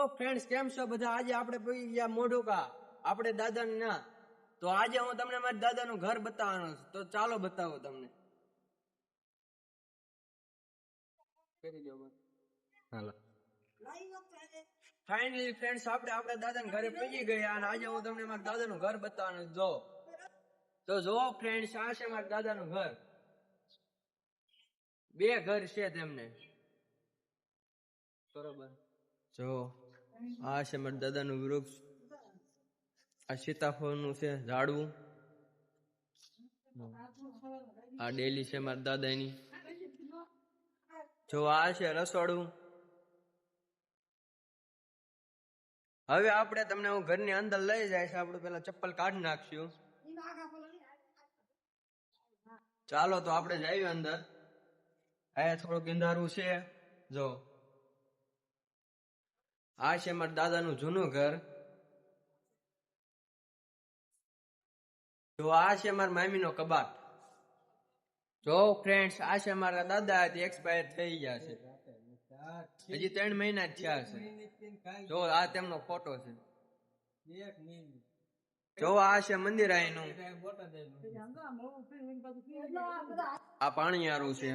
તો ફ્રેન્ડ્સ કેમ છો બધા? આજે આપણે પડી ગયા મોઢુકા. આપણે દાદા ના. તો આજે હું તમને મારા દાદાનું ઘર બતાવવાનો છું. તો ચાલો બતાવો તમને. કરી દો હાલો. ફાઇનલી ફ્રેન્ડ્સ આપણે આપણા દાદાના ઘરે પહોંચી ગયા અને આજે હું તમને મારા દાદાનું ઘર બતાવવાનું જો. તો જો ફ્રેન્ડ્સ આ છે મારા દાદાનું ઘર. બે ઘર છે તેમને. બરોબર. જો. આ છે દાદાનું વૃક્ષ આ સીતાફળનું છે ઝાડવું. આ ડેલી છે મારા દાદાની. જો આ છે રસોડું. હવે આપણે તમને હું ઘરની અંદર લઈ જાય છે, આપણે પેલા ચપ્પલ કાઢી નાખશું. ચાલો તો આપણે જઈએ અંદર. અહીંયા થોડુંક અંધારું છે. જો. આ છે મારા દાદાનું જૂનું ઘર. જો આ છે મારા મામીનો કબાટ. જો ફ્રેન્ડ્સ આ છે મારા દાદા એક્સપાયર થઈ ગયા છે. હજી ત્રણ મહિના જ થયા છે. જો આ તેમનો ફોટો છે. જો આ છે મંદિર આઈનું આ પાણી આરું છે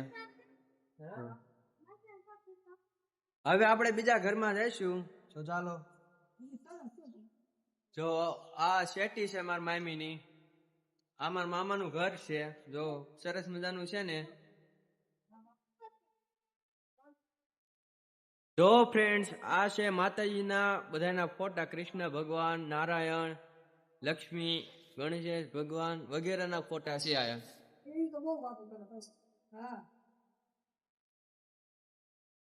હવે આપણે બીજા ઘરમાં જઈશું તો ચાલો. જો આ શેટી છે મારા મામીની. આ મારા મામાનું ઘર છે. જો સરસ મજાનું છે ને. જો ફ્રેન્ડ્સ આ છે માતાજીના બધાના ફોટા. કૃષ્ણ ભગવાન, નારાયણ, લક્ષ્મી, ગણેશ ભગવાન વગેરેના ફોટા છે આયા.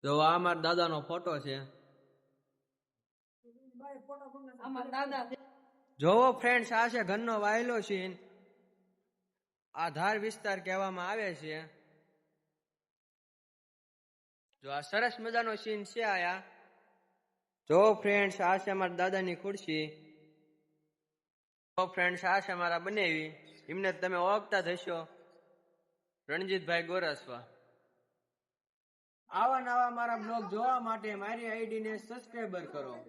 જો આ મારા દાદાનો ફોટો છે. જોવો ફ્રેન્ડ્સ આ છે ઘરનો વાયેલો સીન. આ ધાર વિસ્તાર કહેવામાં આવે છે. જો આ સરસ મજાનો સીન છે આયા. જો ફ્રેન્ડ્સ આ છે મારા દાદાની ખુરશી. જો ફ્રેન્ડ્સ આ છે મારા બનેવી. એમને તમે ઓળખતા થશો રણજીતભાઈ ગોરસવા. આવા નવા મારા બ્લોગ જોવા માટે મારી આઈડીને સબસ્ક્રાઈબર કરો.